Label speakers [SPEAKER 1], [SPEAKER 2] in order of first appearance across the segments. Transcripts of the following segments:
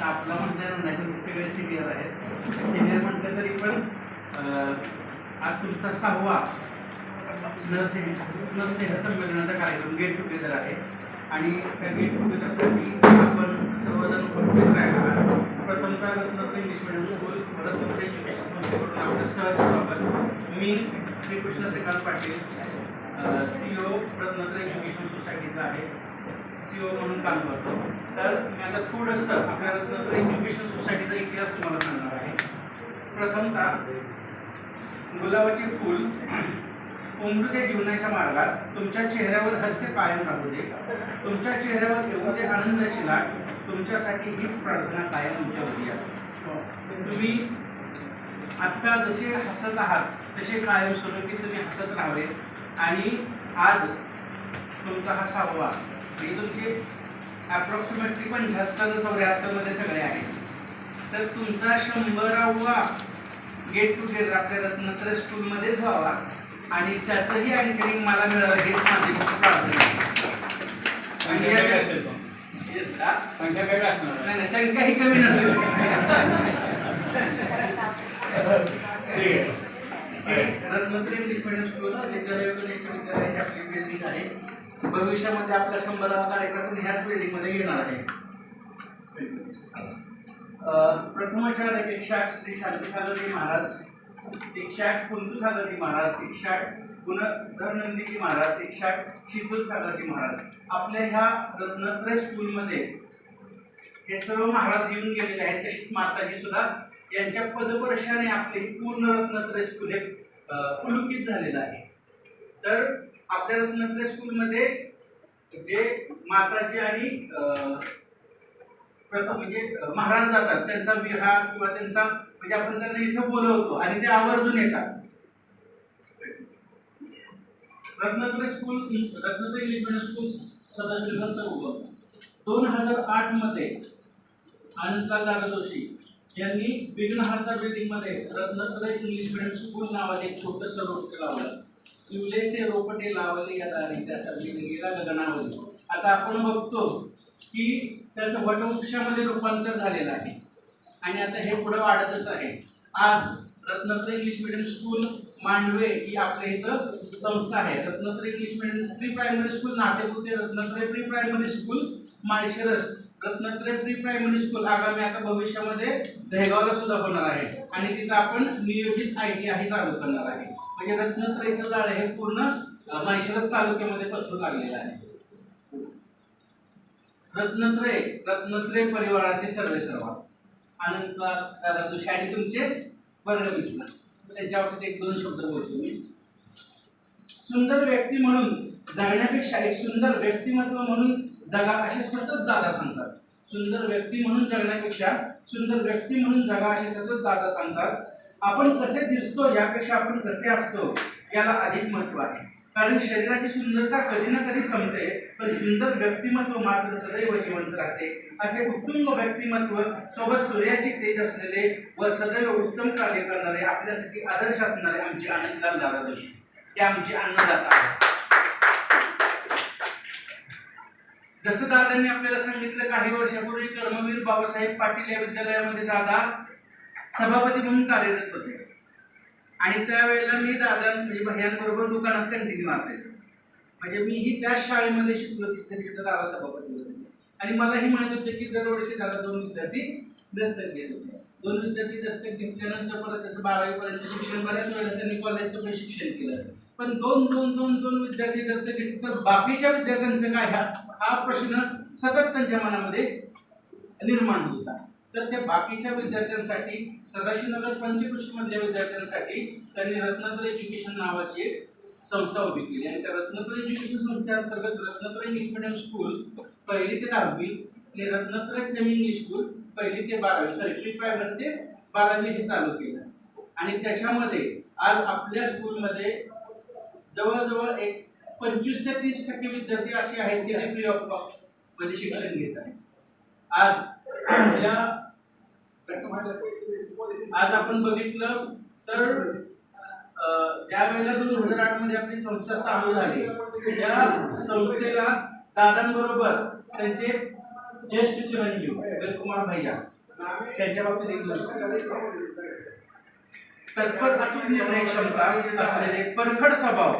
[SPEAKER 1] आता आपला म्हणता नाही तुमचे सगळे सिनियर आहेत. सिनियर म्हटलं तरी पण आज तुमचा सहावा स्नस्नेह स्नेह संमेलनाचा कार्यक्रम गेट टुगेदर आहे. आणि त्या गेट टुगेदरसाठी आपण सर्वजण उपस्थित राहिला प्रथमतः Ratnatra English medium school Ratnatra education संस्थेकडून आपलं सहज स्वागत. मी Shrikrishna Shrikant Patil C O Ratnatra education सोसायटीचा आहे. सी ओ म्हणून काम करतो. तर मी आता थोडंसं आपल्या रत्नागिरी एज्युकेशन सोसायटीचा इतिहास तुम्हाला सांगणार आहे. प्रथमतः गुलाबाचे फूल उमृते जीवनाच्या मार्गात तुमच्या चेहऱ्यावर हस्य कायम राहू दे. तुमच्या चेहऱ्यावर येऊ दे आनंदाची लाट तुमच्यासाठी हीच प्रार्थना कायम तुमच्या होती तुम्ही आत्ता जसे हसत आहात तसे कायम स्वरूपी तुम्ही हसत राहावे. आणि आज तुमचा हा सहावा म्हणजे तुमचे अप्रॉक्सिमेटली पंच्याहत्तर चौऱ्याहत्तरमध्ये सगळे आहेत. तर तुमचा शंभरावा गेट टुगेदर आपल्या रत्नात्र स्कूलमध्येच व्हावा आणि त्याचंही अँकरिंग मला मिळालं हेच माझी प्रार्थना
[SPEAKER 2] संख्या
[SPEAKER 1] हा?
[SPEAKER 2] असणार
[SPEAKER 1] नाही ही कमी नसेल.
[SPEAKER 2] ठीक आहे
[SPEAKER 1] रत्नात्र इंग्लिश मिडियम स्कूल विद्यालय कनिष्ठ विद्यालयाची आपली बिल्डिंग आहे. भविष्यामध्ये आपला शंभरावा कार्यक्रम ह्याच बिल्डिंग येणार आहे. अं, प्रथमाचार्य एकशे आठ श्री शांती सागरजी महाराज एकशे आठ कुंतू सागरजी महाराज एकशे आठ गुणधर महाराज एकशे आठ सागरजी महाराज आपल्या ह्या रत्नत्रय स्कूलमध्ये हे सर्व महाराज येऊन गेलेले आहेत. तशीच माताजी सुद्धा यांच्या पदपर्शाने आपले पूर्ण रत्नत्रय स्कूल हे पुलुकित झालेलं आहे. तर आपल्या रत्नात्रय स्कूलमध्ये जे माताजी आणि प्रथम म्हणजे महाराज जातात त्यांचा विहार किंवा त्यांचा म्हणजे आपण त्यांना इथे बोलवतो आणि ते आवर्जून येतात. Ratnatraya school Ratnatraya English medium school Sadashiv Chowk. दोन हजार आठमध्ये आनंदलाल दादा जोशी यांनी विघ्नहर्ता बिल्डिंगमध्ये रत्नात्रय इंग्लिश मिडियम स्कूल नावाचे एक छोटस रोपटे लावलं. इवलेसे रोपटे लावले या दारी त्याचा गेला गगनावली आता आपण बघतो की त्याचं वटवृक्षामध्ये रूपांतर झालेलं आहे. आणि आता हे पुढे वाढतच आहे. आज Ratnatra English medium school Mandave ही आपल्या इथं संस्था आहे. Ratnatra English medium pre primary school Natepute Ratnatraya pre primary school Malshiras Ratnatraya pre primary school आगामी आता भविष्यामध्ये दहेगावला सुद्धा होणार आहे. आणि तिथं आपण नियोजित आय टी आय चालू करणार आहे. म्हणजे रत्नत्रयचं जाळं हे पूर्ण अं, तालुक्यामध्ये पसरू लागलेलं आहे. रत्नत्रय रत्नत्रय परिवाराचे सर्वे सर्व अनंत दादा जोशी आणि तुमचे वर्गमित्र त्याच्यावरती एक दोन शब्द बोलतो मी. सुंदर व्यक्ती म्हणून जगण्यापेक्षा एक सुंदर व्यक्तिमत्व म्हणून जगा असे सतत दादा सांगतात. सुंदर व्यक्ती म्हणून जगण्यापेक्षा सुंदर व्यक्ती म्हणून जगा असे सतत दादा सांगतात. आपण कसे दिसतो यापेक्षा आपण कसे असतो याला अधिक महत्त्व आहे. कारण शरीराची सुंदरता कधी ना कधी संपते पण सुंदर व्यक्तिमत्व मात्र सदैव जिवंत राहते. असे उत्तुंग व्यक्तिमत्व सोबत सूर्याची तेज असलेले व सदैव उत्तम कार्य करणारे आपल्यासाठी आदर्श असणारे आमचे आनंददार दादा जोशी. ते आमचे अन्नदाता जसं दादांनी आपल्याला सांगितलं काही वर्षापूर्वी कर्मवीर बाबासाहेब पाटील या विद्यालयामध्ये दादा सभापती म्हणून कार्यरत होते. आणि त्यावेळेला मी दादा म्हणजे भैयांबरोबर दुकानात कंटिन्यू असेल म्हणजे मीही त्याच शाळेमध्ये शिकलो तिथे तिथे दादा सभापती होते. आणि मलाही माहीत होतं की दरवर्षी दादा दोन विद्यार्थी दत्तक घेत होते. दोन विद्यार्थी दत्तक घेतल्यानंतर परत त्याचं बारावीपर्यंत शिक्षण बऱ्याच वेळेस त्यांनी कॉलेजचं पण शिक्षण केलं. पण दोन दोन दोन दोन विद्यार्थी दत्तक घेतले तर बाकीच्या विद्यार्थ्यांचं काय हा हा प्रश्न सतत त्यांच्या मनामध्ये निर्माण होता. तर त्या बाकीच्या विद्यार्थ्यांसाठी सदाशिवनगर पंचकृषीमधल्या विद्यार्थ्यांसाठी त्यांनी रत्नात्र एज्युकेशन नावाची एक संस्था उभी केली आणि त्या रत्नात्र एज्युकेशन संस्थेअंतर्गत रत्नात्र इंग्लिश मिडियम स्कूल पहिली ते दहावी आणि रत्नात्र सेमी इंग्लिश स्कूल पहिली ते बारावी सॉरी प्री प्रायमरी ते बारावी हे चालू केलं आणि त्याच्यामध्ये आज आपल्या स्कूलमध्ये जवळजवळ एक पंचवीस ते तीस टक्के विद्यार्थी असे आहेत की ते फ्री ऑफ कॉस्टमध्ये शिक्षण घेत आहेत. आज या आज आपण बघितलं तर ज्या वेळेला दोन हजार आठमध्ये आपली संस्था चालू झाली त्या संस्थेला दादांबरोबर त्यांचे ज्येष्ठ चिरंजीव कुमार भैया त्यांच्या बाबतीत एक तत्पर अचूक निर्णय क्षमता असलेले परखड स्वभाव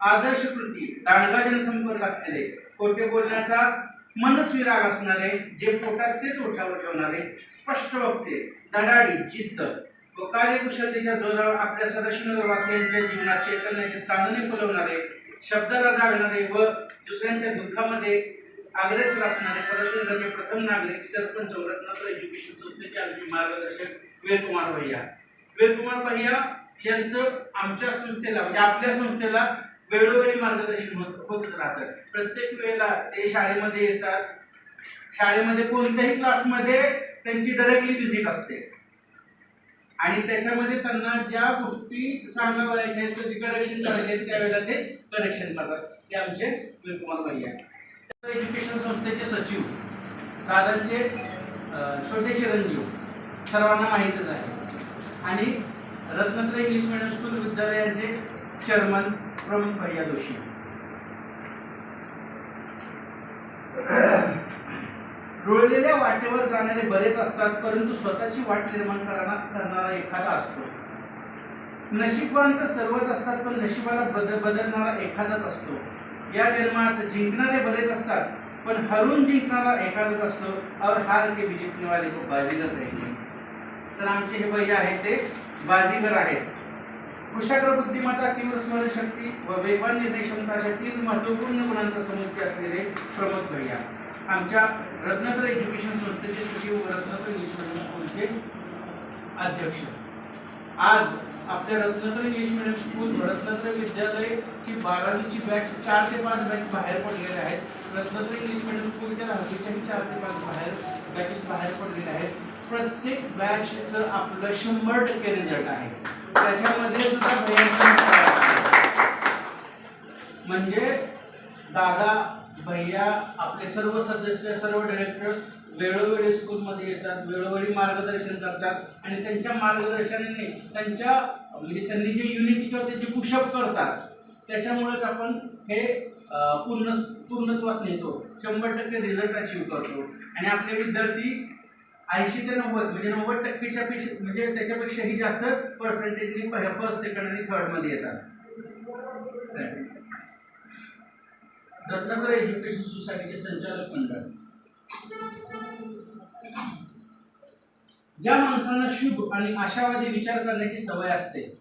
[SPEAKER 1] आदर्श कृती दांडगा जनसंपर्क असलेले खोटे बोलण्याचा मनस्वी राग असणारे जे पोटात तेच ओठावर ठेवणारे स्पष्ट वक्ते धडाडी चित्त. व कार्यकुशलतेच्या जोरावर आपल्या सदाशिववासियांच्या जीवनात चैतन्याचे चांदणे फुलवणारे शब्दाला जागणारे व दुसऱ्यांच्या दुःखामध्ये अग्रेसर असणारे सदाशिवनगरचे प्रथम नागरिक सरपंच रत्नाकर एज्युकेशन संस्थेचे आमचे मार्गदर्शक वीरकुमार भैया. वीरकुमार भैया यांचं आमच्या संस्थेला म्हणजे आपल्या संस्थेला वेळोवेळी मार्गदर्शन होत राहतात राहतं. प्रत्येक वेळेला ते शाळेमध्ये येतात. शाळेमध्ये कोणत्याही क्लासमध्ये त्यांची डायरेक्टली व्हिजिट असते. आणि त्याच्यामध्ये त्यांना ज्या गोष्टी सांगावयाच्या आहेत ते करेक्शन करायचे त्यावेळेला ते करेक्शन करतात. ते आमचे वीरकुमार भैया. एज्युकेशन संस्थेचे सचिव. दादांचे छोटे चिरंजीव. सर्वांना माहीतच आहे. आणि रत्नात्रय इंग्लिश मिडियम स्कूल विद्यालयांचे चेअरमन प्रमोद भैया जोशी. रुळलेल्या वाटेवर जाणारे बरेच असतात परंतु स्वतःची वाट निर्माण करणारा करणारा एखादा असतो. नशीबवान तर सर्वच असतात पण नशिबाला बदल बदलणारा एखादाच असतो. या जन्मात जिंकणारे बरेच असतात पण हरून जिंकणारा एखादाच असतो. और हार के भी जिंकने वाले को बाजीगर रहेंगे तर आमचे हे भैया आहेत ते बाजीगर आहेत. कुशाग्र बुद्धिमत्ता तीव्र स्मरणशक्ती व वेगवान निर्णय क्षमता अशा तीन महत्त्वपूर्ण गुणांचा समुच्चय असलेले प्रमोद भैया आमच्या रत्नाकर एज्युकेशन संस्थेचे सचिव व रत्नाकर इंग्लिश मीडियम स्कूलचे अध्यक्ष. आज आपल्या Ratnakar English medium school Ratnakar विद्यालयची बारावीची बॅच चार ते पाच बॅच बाहेर पडलेल्या आहेत. रत्नाकर इंग्लिश मिडियम स्कूलच्या दहावीच्याही चार ते पाच बाहेर बॅचेस बाहेर पडलेल्या आहेत. प्रत्येक बॅचचं आपलं शंभर टक्के रिझल्ट आहे. त्याच्यामध्ये सुद्धा म्हणजे दादा भैया आपले सर्व सदस्य सर्व डिरेक्टर्स वेळोवेळी स्कूलमध्ये येतात वेळोवेळी मार्गदर्शन करतात आणि त्यांच्या मार्गदर्शनाने त्यांच्या म्हणजे त्यांनी जे युनिट किंवा त्याचे पुशअप करतात त्याच्यामुळेच आपण हे पूर्ण पूर्णत्वास नेतो. शंभर टक्के रिझल्ट अचीव करतो. आणि आपले विद्यार्थी ऐंशी ते नव्वद म्हणजे नव्वद टक्केच्या पेक्षा म्हणजे त्याच्यापेक्षाही जास्त पर्सेंटेजनी फर्स्ट सेकंड आणि थर्डमध्ये येतात. रत्नाकर एज्युकेशन सोसायटीचे संचालक मंडळ. ज्या माणसांना शुभ आणि आशावादी विचार करण्याची सवय असते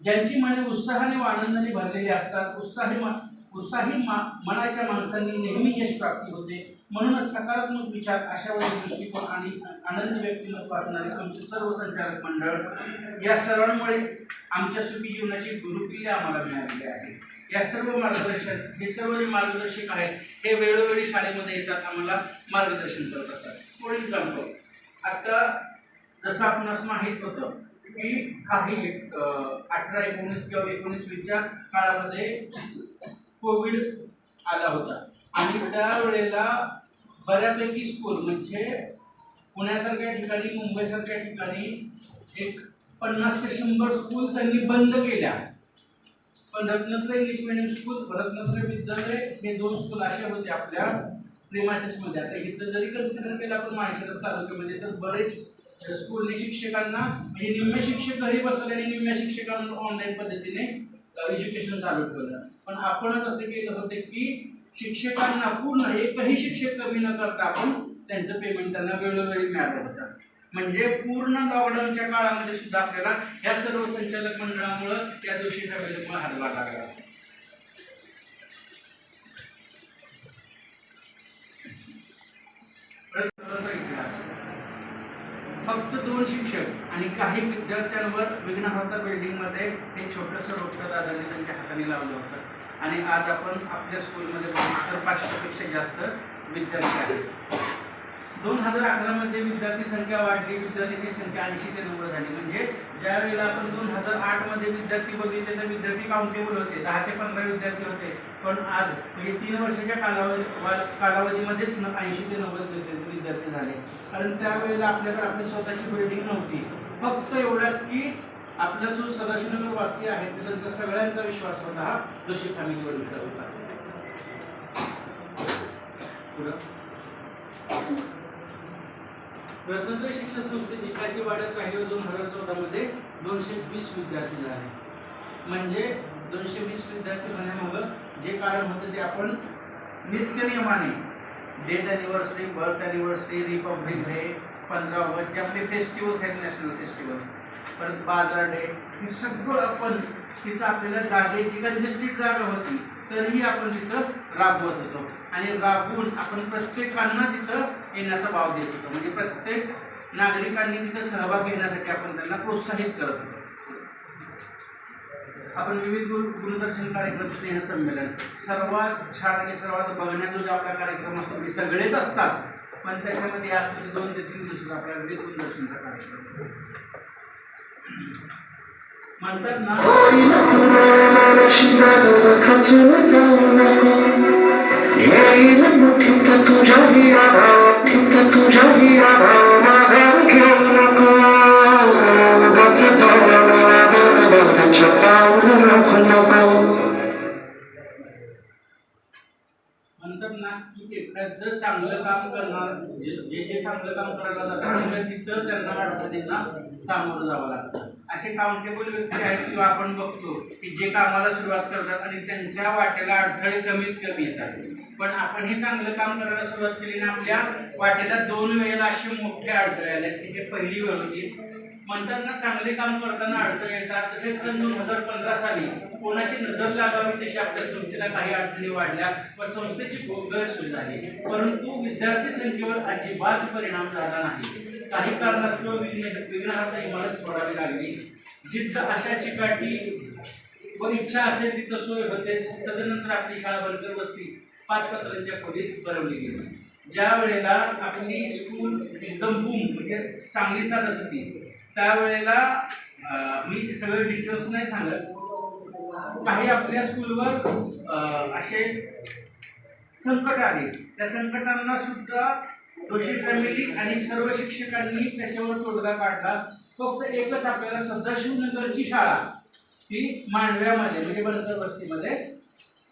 [SPEAKER 1] ज्यांची मने उत्साहाने व आनंदाने भरलेली असतात उत्साही मा- उत्साही मा- मनाच्या माणसांनी नेहमी यश प्राप्ती होते. म्हणूनच सकारात्मक विचार आशावादी दृष्टिकोन आणि आनंद व्यक्तिमत्व असणारे आमचे सर्व संचालक मंडळ या सर्वांमुळे आमच्या सुखी जीवनाची गुरुकिल्ली आम्हाला मिळालेली आहे. या सर्व मार्गदर्शन हे सर्व जे मार्गदर्शक आहेत हे वेळोवेळी शाळेमध्ये येतात आम्हाला मार्गदर्शन करत असतात. फॉर एक्झाम्पल आता जसं आपणास माहीत होतं की काही अठरा एकोणीस किंवा एकोणीस वीसच्या काळामध्ये कोविड आला होता. आणि त्यावेळेला बऱ्यापैकी स्कूल म्हणजे पुण्यासारख्या ठिकाणी मुंबईसारख्या ठिकाणी एक पन्नास ते शंभर स्कूल त्यांनी बंद केल्या. पण Ratnatra English medium school Ratnatra विद्यालय हे दोन स्कूल असे होते आपल्या प्रिमायसेसमध्ये आता इथं जरी कन्सिडर केलं आपण माळशिरस तालुक्यामध्ये तर बरेच स्कूलने शिक्षकांना म्हणजे निम्मे शिक्षक घरी बसवले आणि निम्म्या शिक्षकांना ऑनलाईन पद्धतीने एज्युकेशन चालू ठेवलं. पण आपणच असं केलं होतं की शिक्षकांना पूर्ण एकही शिक्षक कमी न करता आपण त्यांचं पेमेंट त्यांना वेळोवेळी मिळालं होतं. म्हणजे पूर्ण लॉकडाऊनच्या काळामध्ये सुद्धा आपल्याला या सर्व संचालक मंडळामुळं त्या दिवशी ठरवल्यामुळे हातभार लागला. प्रयत्नाचा इतिहास. फक्त दोन शिक्षक आणि काही विद्यार्थ्यांवर विघ्नहर्ता बिल्डिंगमध्ये हे छोटंसं रोपटं दादांनी त्यांच्या हाताने लावलं होतं. आणि आज आपण आपल्या स्कूलमध्ये तर पाचशेपेक्षा जास्त विद्यार्थी आहेत. दोन हजार अकरामध्ये विद्यार्थी संख्या वाढली विद्यार्थी संख्या ऐंशी ते नव्वद झाली. म्हणजे ज्या वेळेला आपण दोन हजार आठमध्ये विद्यार्थी बघितले तर विद्यार्थी काउंटेबल होते दहा ते पंधरा विद्यार्थी होते. पण आज म्हणजे तीन वर्षाच्या कालावधी कालावधीमध्येच ऐंशी ते नव्वद विद्यार्थी झाले. कारण त्यावेळेला आपल्याकडे आपली स्वतःची बिल्डिंग नव्हती. फक्त एवढाच की आपला जो सदाशिवनगर वासी आहे त्यांचा सगळ्यांचा विश्वास होता हा जोशी फॅमिलीवर होता प्रथम शिक्षण संस्थेत एकाची वाढत पाहिजे दोन हजार चौदामध्ये. दोनशे वीस विद्यार्थी झाले. म्हणजे दोनशे वीस विद्यार्थी होण्यामागं जे कारण होतं ते आपण नित्यनियमाने day death anniversary birth anniversary republic day पंधरा ऑगस्ट जे आपले फेस्टिवल्स आहेत नॅशनल फेस्टिवल्स परत बाजार डे हे सगळं आपण तिथं आपल्याला जागेची कंजेस्टेड जागा होती तरीही आपण तिथं राबवत होतो. आणि राबवून आपण प्रत्येकांना तिथं येण्याचा भाव देत होतो. म्हणजे प्रत्येक नागरिकांनी तिथं सहभाग घेण्यासाठी आपण त्यांना प्रोत्साहित करत होतो. आपण विविध गुरु गुरुदर्शन कार्यक्रम स्नेह संमेलन सर्वात छान आणि सर्वात बघण्याजोगा आपला कार्यक्रम असतो हे सगळेच असतात. पण त्याच्यामध्ये असतो दोन ते तीन दिवस आपला विविध गुरुदर्शनचा कार्यक्रम म्हणतात ना
[SPEAKER 3] होईल पुनर्मानशी जागव खचून जाऊ नको येईल मुठीत तुझ्याही आभाव ठित तुझ्याही
[SPEAKER 1] एखादं चांगलं काम करणार जे जे चांगलं काम करायला जातात तिथं त्यांना अडचणींना सामोरं जावं लागतं. असे काउंटेबल व्यक्ती आहेत किंवा आपण बघतो की जे कामाला सुरुवात करतात आणि त्यांच्या वाटेला अडथळे कमीत कमी येतात. पण आपण हे चांगलं काम करायला सुरुवात केली ना आपल्या वाटेला दोन वेळेला असे मोठे अडथळे आले की हे पहिली वेळ होती म्हणतात ना चांगले काम करताना अडथळे येतात. तसेच सन दोन हजार पंधरा साली कोणाची नजर लागावी तशी आपल्या संस्थेला काही अडचणी वाढल्या व संस्थेची खूप गैरसोय झाली. परंतु विद्यार्थी संख्येवर अजिबात परिणाम झाला नाही. काही कारणास्तव विघ्न इमारत सोडावी लागली. जिथं अशा चिकाटी व इच्छा असेल तिथं सोय होते. तदनंतर आपली शाळा बंद बसती पाच पत्रांच्या खोलीत भरवली गेली. ज्या वेळेला आपली स्कूल एकदम बूम म्हणजे चांगली चालत होती त्यावेळेला मी सगळे डिटेल्स नाही सांगत. काही आपल्या स्कूलवर अं, असे संकट आले त्या संकटांना सुद्धा दोषी फॅमिली आणि सर्व शिक्षकांनी त्याच्यावर तोडगा काढला. फक्त एकच आपल्याला सदाशिवनगरची शाळा ती मांडव्यामध्ये म्हणजे बनकर वस्तीमध्ये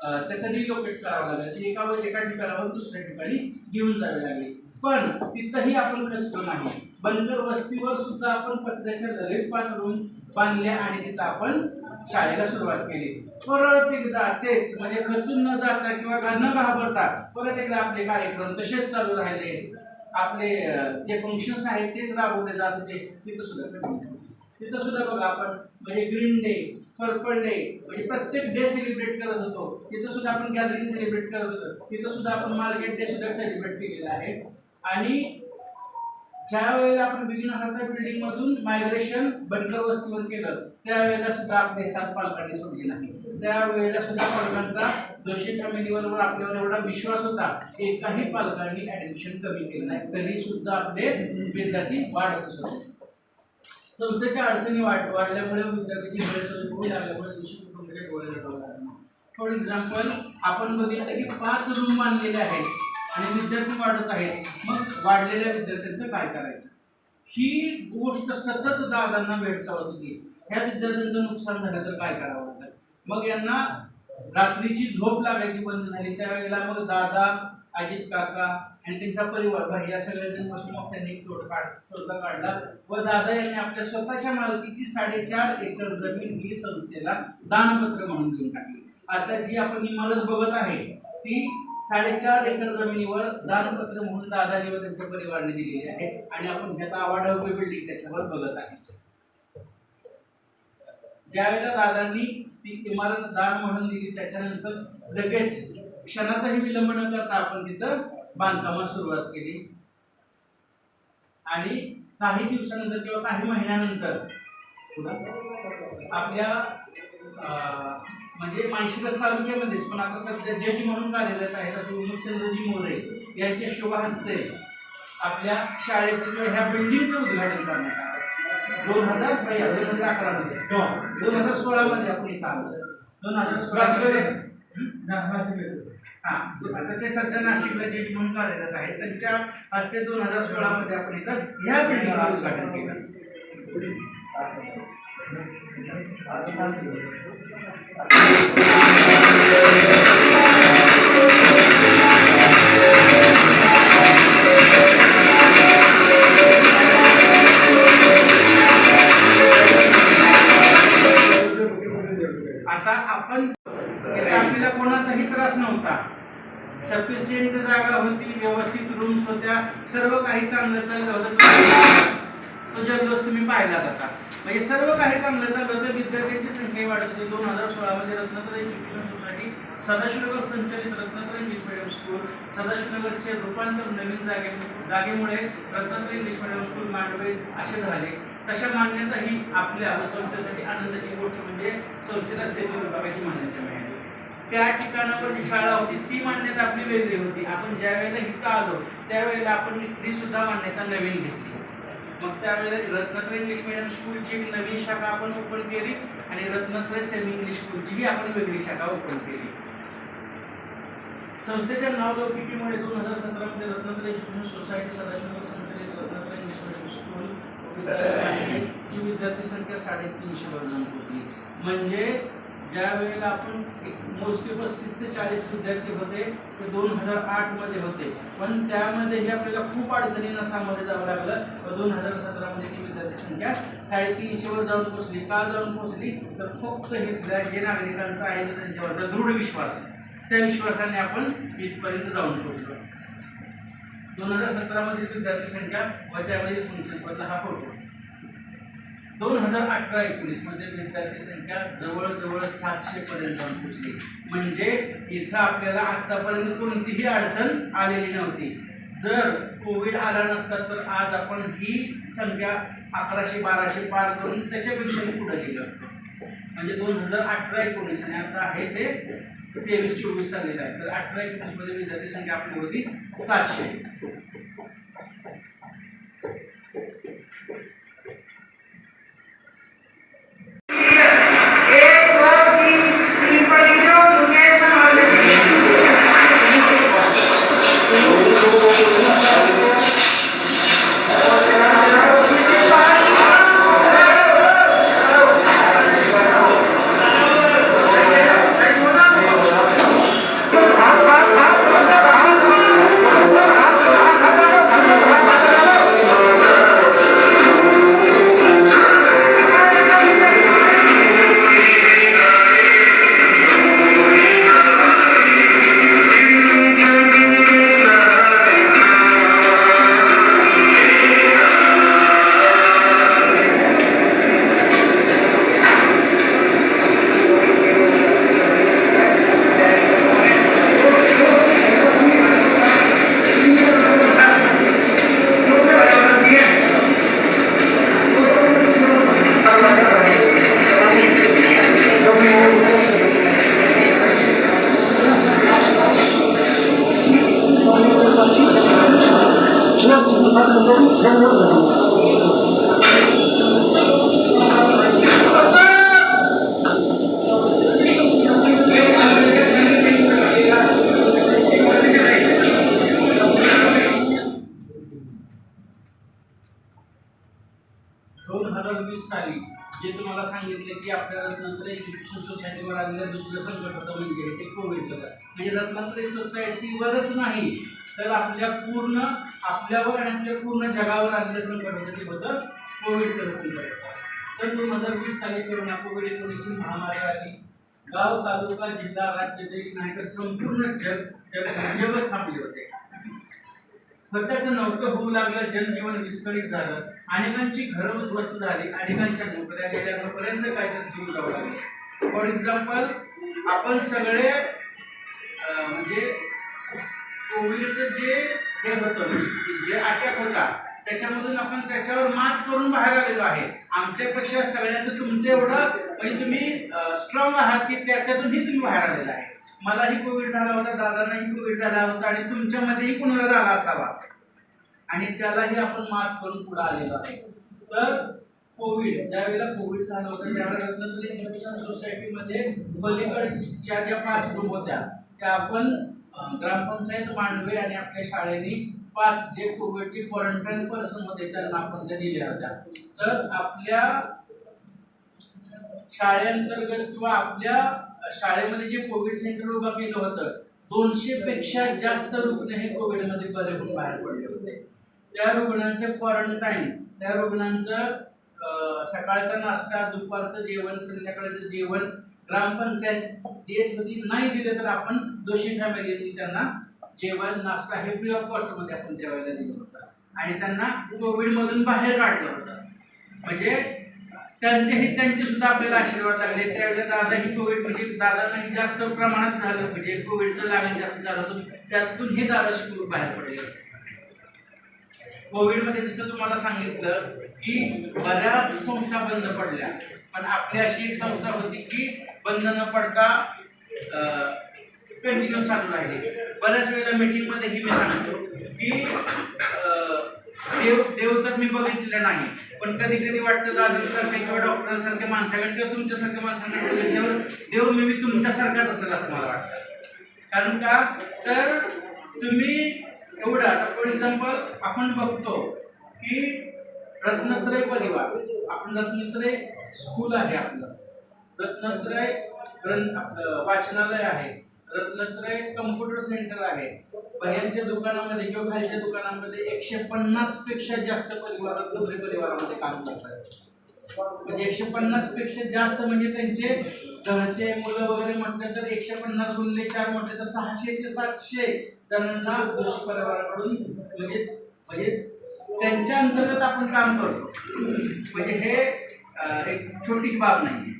[SPEAKER 1] त्याचं रिलोकेट करावं लागलं. ती एका एका ठिकाणावर दुसऱ्या ठिकाणी घेऊन जावी लागली. पण तिथंही आपण खचलो नाही. बंदर वस्तीवर सुद्धा आपण पत्र्याच्या लगेच पाचरून बांधल्या आणि तिथं आपण शाळेला सुरुवात केली. परत एकदा तेच म्हणजे खचून न जाता किंवा न घाबरता परत एकदा आपले कार्यक्रम तसेच चालू राहिले. आपले जे फंक्शन्स आहेत तेच राबवले जात होते. तिथं सुद्धा तिथं सुद्धा बघा आपण म्हणजे ग्रीन डे पर्पल डे म्हणजे प्रत्येक डे सेलिब्रेट करत होतो. तिथं सुद्धा आपण गॅदरिंग सेलिब्रेट करत होतो. तिथं सुद्धा आपण मार्केट डे सुद्धा सेलिब्रेट केलेला आहे. आणि ज्या वेळेला आपण विघ्नहर्ता बिल्डिंग मधून मायग्रेशन बनकर वस्तीवर केलं त्यावेळेला सुद्धा आपले सात पालकांनी सोडली नाही. त्यावेळेला सुद्धा पालकांचा दोषी फॅमिलीवर आपल्यावर एवढा विश्वास होता एकाही पालकांनी ऍडमिशन कमी केलं नाही. तरी सुद्धा आपले विद्यार्थी वाढतच होते. संस्थेच्या अडचणी वाढ वाढल्यामुळे विद्यार्थ्यांची गैरसोय होऊ लागल्यामुळे दोषी कुटुंबाच्या डोळ्याला जावं फॉर एक्झाम्पल आपण बघितलं की पाच रूम बांधलेले आहेत. आणि विद्यार्थी वाढत आहेत मग वाढलेल्या विद्यार्थ्यांचं काय करायचं? ही गोष्ट सतत दादांना भेडसावत होती. ह्या विद्यार्थ्यांचं नुकसान झालं तर काय करावं लागतं मग यांना रात्रीची झोप लागायची बंद झाली. त्यावेळेला मग दादा अजित काका आणि त्यांचा परिवार भाई या सगळ्याजण बसून मग त्यांनी तोड काढ तोडगा काढला व दादा यांनी आपल्या स्वतःच्या मालकीची साडेचार एकर जमीन ही संस्थेला दानपत्र म्हणून देऊन टाकली. आता जी आपण इमारत बघत आहे ती साडेचार एकर जमिनीवर दानपत्र म्हणून दादानी व त्यांच्या परिवाराने दिलेली आहे आणि आपण घेता आवाढव्य बिल्डिंग त्याच्यावर बघत आहे. ज्यावेळेला दादांनी ती इमारत दान म्हणून दिली त्याच्यानंतर लगेच क्षणाचाही विलंब न करता आपण तिथं बांधकामास सुरुवात केली. आणि काही दिवसानंतर किंवा काही महिन्यानंतर आपल्या म्हणजे माळशिरस तालुक्यामध्येच पण आता सध्या जज म्हणून कार्यरत आहेत असे उमेशचंद्रजी मोरे यांच्या शुभ हस्ते आपल्या शाळेचं किंवा ह्या बिल्डिंगचं उद्घाटन करण्यात आलं. दोन हजार दोन हजार अकरा मध्ये. दोन हजार सोळा मध्ये आपण इथं आलो. दोन हजार सोळा हा? आता ते सध्या नाशिकला जज म्हणून कार्यरत आहेत. त्यांच्या हस्ते दोन हजार सोळा मध्ये आपण इथं ह्या बिल्डिंगचं उद्घाटन केलं. आता आपण आपल्याला कोणाचाही त्रास नव्हता. सफिशियंट जागा होती व्यवस्थित रूम्स होत्या सर्व काही चांगलं चाललं होतं. तो जल्लोष तुम्ही पाहिला जाता म्हणजे सर्व काही चांगलं चाललं तर विद्यार्थ्यांची संख्या वाढत होती. दोन हजार सोळामध्ये रत्नाकर एज्युकेशन सोसायटी सदाशिवनगर संचलित रत्नाकर इंग्लिश मिडियम स्कूल सदाशिवनगरचे रूपांतर नवीन जागे जागेमुळे Ratnakar English medium school Mandave असे झाले. तशा मान्यता ही आपल्या संस्थेसाठी आनंदाची गोष्ट म्हणजे संस्थेला सेवा विभागाची मान्यता मिळाली. त्या ठिकाणावर जी शाळा होती ती मान्यता आपली वेगळी होती. आपण ज्या वेळेला इथं आलो त्यावेळेला आपण ती सुद्धा मान्यता नवीन घेतली. मग त्यावेळेला रत्नात्र इंग्लिश मिडियम स्कूलची एक नवीन शाखा आपण ओपन केली आणि रत्नात्र सेमी इंग्लिश स्कूलचीही आपण वेगळी शाखा ओपन केली. संस्थेच्या नावलौकिकीमुळे दोन हजार सतरामध्ये रत्नात्र एज्युकेशन सोसायटी सदाशिवनगर संचलित रत्नात्र इंग्लिश मिडियम स्कूल ची विद्यार्थी संख्या साडेतीनशे वर होती म्हणजे ज्या वेळेला आपण एक मोजके पस्तीस ते चाळीस विद्यार्थी होते ते दोन हजार आठमध्ये होते. पण त्यामध्येही आपल्याला खूप अडचणींना सामोरे जावं लागलं. व दोन हजार सतरामध्ये ती विद्यार्थी संख्या साडेतीनशेवर जाऊन पोहोचली. का जाऊन पोहोचली? तर फक्त हे जे नागरिकांचा आहे त्यांच्यावरचा दृढ विश्वास त्या विश्वासाने आपण इथपर्यंत जाऊन पोहोचलो. दोन हजार सतरामधील विद्यार्थी संख्या व त्यामध्ये फंक्शन मधला हा फोटो दोन हजार अठरा एकोणीसमध्ये विद्यार्थी संख्या जवळजवळ सातशे पर्यंत पोहोचली. म्हणजे इथं आपल्याला आतापर्यंत कोणतीही अडचण आलेली नव्हती. जर कोविड आला नसता तर आज आपण ही संख्या अकराशे बाराशे पार करून त्याच्यापेक्षा पुढे गेलो. म्हणजे दोन हजार अठरा एकोणीस आणि आता आहे ते तेवीस चोवीस चाललेलं आहे. तर अठरा एकोणीसमध्ये विद्यार्थी संख्या आपली होती सातशे. म्हणजे रत्नात्रय सोसायटीवरच नाही तर आपल्या पूर्ण आपल्यावर आणि आपल्या पूर्ण जगावर आलेलं संकट ते होतं कोविडचं संकट होतं सन दोन हजार वीस साली कोरोना कोविड एकोणीसची महामारी आली. गाव तालुका जिल्हा राज्य देश नाही तर संपूर्ण जग जग जगच थांबले होते. स्वतःचं नव्हतं होऊ लागलं जनजीवन विस्कळीत झालं. अनेकांची घरं उद्ध्वस्त झाली. अनेकांच्या नोकऱ्या गेल्या नोकऱ्यांचं काहीतरी जीव जाऊ लागले. फॉर एक्झाम्पल आपण सगळे कोविडचं जे हे होतं म्हणजे जे अटॅक होता त्याच्यामधून आपण त्याच्यावर मात करून बाहेर आलेलो आहे. आमच्यापेक्षा सगळ्यांचं तुमचं एवढं म्हणजे तुम्ही स्ट्रॉंग आहात की त्याच्यातूनही तुम्ही बाहेर आलेला आहे. मलाही कोविड झाला होता दादांनाही कोविड झाला होता आणि तुमच्यामध्येही कुणाला झाला असावा. आणि त्यालाही आपण मात करून पुढे आलेलो आहे. तर कोविड ज्यावेळेला कोविड झालं होतं त्यावेळेला रत्नागिरी एज्युकेशन सोसायटीमध्ये पलीकडच्या ज्या पाच रूम होत्या त्या आपण ग्रामपंचायत मांडवे आणि आपल्या शाळेने पाच जे कोविडचे क्वारंटाईन पर्सन होते त्यांना आपण त्या दिल्या होत्या. तर आपल्या शाळेअंतर्गत किंवा आपल्या शाळेमध्ये जे कोविड सेंटर उभा केलं होतं दोनशे पेक्षा जास्त रुग्ण हे कोविडमध्ये बरे होऊन बाहेर पडले होते. त्या रुग्णांचे क्वारंटाईन त्या रुग्णांचं सकाळचा नाश्ता दुपारचं जेवण संध्याकाळचं जेवण ग्रामपंचायत देत होती नाही दिले तर आपण दोषी फॅमिलींनी त्यांना जेवण नाश्ता हे फ्री ऑफ कॉस्टमध्ये आपण देवायला दिलं होतं. आणि त्यांना कोविडमधून बाहेर काढलं होतं. म्हणजे त्यांचे हे त्यांचे सुद्धा आपल्याला आशीर्वाद लागले. त्यावेळेला दादा ही कोविड म्हणजे दादा जास्त प्रमाणात झालं. म्हणजे कोविडचं लागण जास्त झालं होतं. त्यातून हे दादा शिकून बाहेर पडले. कोविडमध्ये जसं तुम्हाला सांगितलं की बऱ्याच संस्था बंद पडल्या. पण आपली अशी एक संस्था होती की बंद न पडता कंटिन्यू चालू राहिले. बऱ्याच वेळेला मीटिंगमध्येही मी सांगतो की देव देव तर मी बघितलेलं नाही पण कधी कधी वाटतं दादासारख्या किंवा डॉक्टरांसारख्या माणसाकडे किंवा तुमच्यासारख्या माणसांकडे बघितल्यावर देव मी मी तुमच्यासारखाच असेल असं मला वाटतं. कारण का? तर तुम्ही एवढं आता फॉर एक्झाम्पल आपण बघतो की रत्नत्रय परिवार आपण रत्नत्रय स्कूल आहे आपलं. रत्नत्रय ग्रंथ आपलं वाचनालय आहे. रत्नत्रय कम्प्युटर सेंटर आहे. बाहेरच्या दुकानामध्ये किंवा खालच्या दुकानामध्ये एकशे पन्नासपेक्षा जास्त परिवार रत्नत्रय परिवारामध्ये काम करतात म्हणजे एकशे पन्नासपेक्षा जास्त म्हणजे त्यांचे घरचे मुलं वगैरे म्हटलं तर एकशे पन्नास गुणले चार म्हटले तर सहाशे ते सातशे जणांना दोषी परिवाराकडून म्हणजे म्हणजे त्यांच्या अंतर्गत आपण काम करतो. म्हणजे हे एक छोटीशी बाब नाही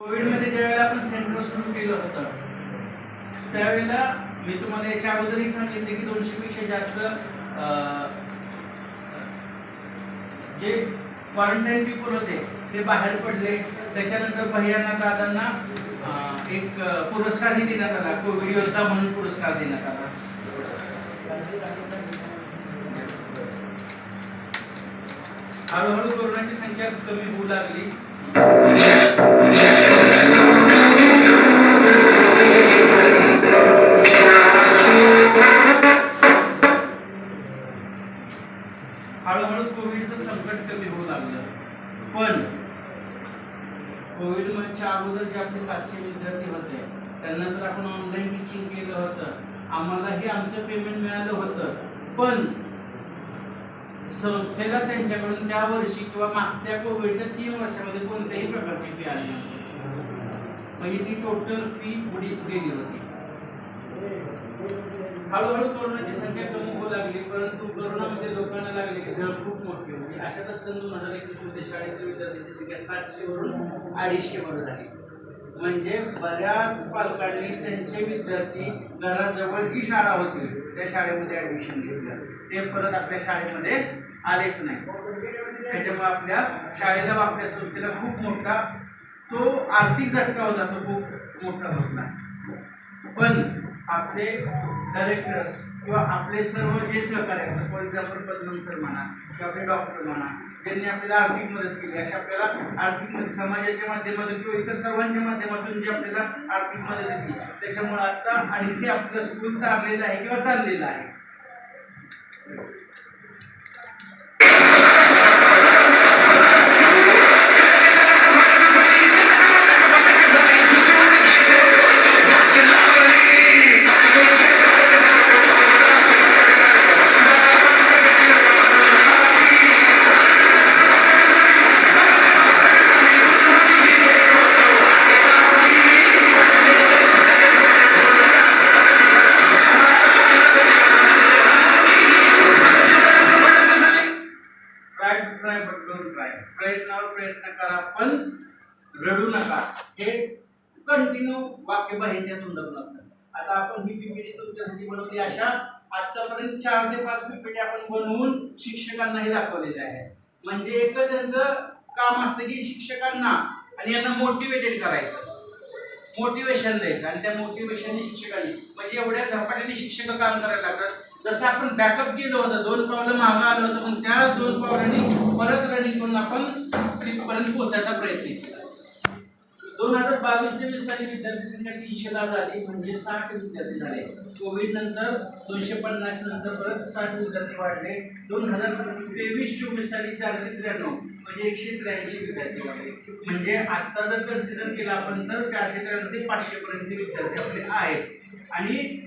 [SPEAKER 1] कोविडमध्ये ज्यावेळेला आपण सेंटर सुरू केलं होतं त्यावेळेला मी तुम्हाला याच्या अगोदरही सांगितले की दोनशे पेक्षा जास्त जे क्वारंटाईन पीपल होते ते बाहेर पडले. त्याच्यानंतर भैयांना दादांना एक पुरस्कारही देण्यात आला. कोविड योद्धा म्हणून पुरस्कार देण्यात आला. हळूहळू कोरोनाची संख्या कमी होऊ लागली. कोविडच्या अगोदर जे आपले सातशे विद्यार्थी होते त्यांना तर आपण ऑनलाईन टीचिंग केलं होतं. आम्हालाही आमचं पेमेंट मिळालं होतं. पण संस्थेला त्यांच्याकडून त्या वर्षी किंवा मागच्या कोविडच्या तीन वर्षामध्ये कोणत्याही प्रकारची फी आली नव्हती. म्हणजे ती टोटल फी पुढे गेली होती. हळूहळू कोरोनाची संख्या कमी होऊ लागली परंतु कोरोनामध्ये म्हणजे लोकांना लागले म्हणजे की? झळ खूप मोठी होती अशातच सन दोन हजार एकवीसमध्ये शाळेतील विद्यार्थ्यांची संख्या सातशे वरून अडीचशे झाली म्हणजे बऱ्याच पालकांनी त्यांचे विद्यार्थी घराजवळ जी शाळा होती त्या शाळेमध्ये ऍडमिशन घेतलं. ते परत आपल्या शाळेमध्ये आलेच नाही. त्याच्यामुळे आपल्या शाळेला व आपल्या संस्थेला खूप मोठा तो आर्थिक झटका होता तो खूप मोठा बसला. पण आपले डायरेक्टर्स किंवा आपले सर्व जे सहकार्य आहेत फॉर एक्झाम्पल पद्मन सर म्हणा किंवा आपले डॉक्टर म्हणा ज्यांनी आपल्याला आर्थिक मदत केली अशा आपल्याला आर्थिक मदत समाजाच्या माध्यमातून किंवा इतर सर्वांच्या माध्यमातून जी आपल्याला आर्थिक मदत येते त्याच्यामुळे आता आणखी आपलं स्कूल तारलेलं आहे किंवा चाललेलं आहे. प्रयत्न करा पण रडू नका. हे कंटिन्यू वाक्य बाहेरच्या तोंडातून असतात आता आपण ही पीपीटी तुमच्यासाठी बनवली अशा आतापर्यंत चार ते पाच पीपीटी आपण बनवून शिक्षकांनाही दाखवलेल्या आहे म्हणजे एकच त्यांचं काम असतं की शिक्षकांना आणि यांना मोटिवेटेड करायचं. मोटिवेशन द्यायचं आणि त्या मोटिवेशनने शिक्षकांनी म्हणजे एवढ्या झपाट्याने शिक्षक काम करायला लागतात. जसं आपण बॅकअप केलं होतं दोन पावलं मागं आलं होतं पण त्या दोन पावलांनी परत रनिंग करून आपण तिथपर्यंत पोहोचायचा प्रयत्न केला. दोन हजार बावीस तेवीस साली विद्यार्थी संख्या तीनशे ला झाली म्हणजे साठ विद्यार्थी झाले. कोविड नंतर दोनशे पन्नास नंतर परत साठ विद्यार्थी वाढले. दोन हजार तेवीस चोवीस साली चारशे त्र्याण्णव म्हणजे एकशे त्र्याऐंशी विद्यार्थी वाढले. म्हणजे आत्ता जर कन्सिडर केला आपण तर चारशे त्र्याण्णव ते पाचशे पर्यंत विद्यार्थी आपले आहेत. आणि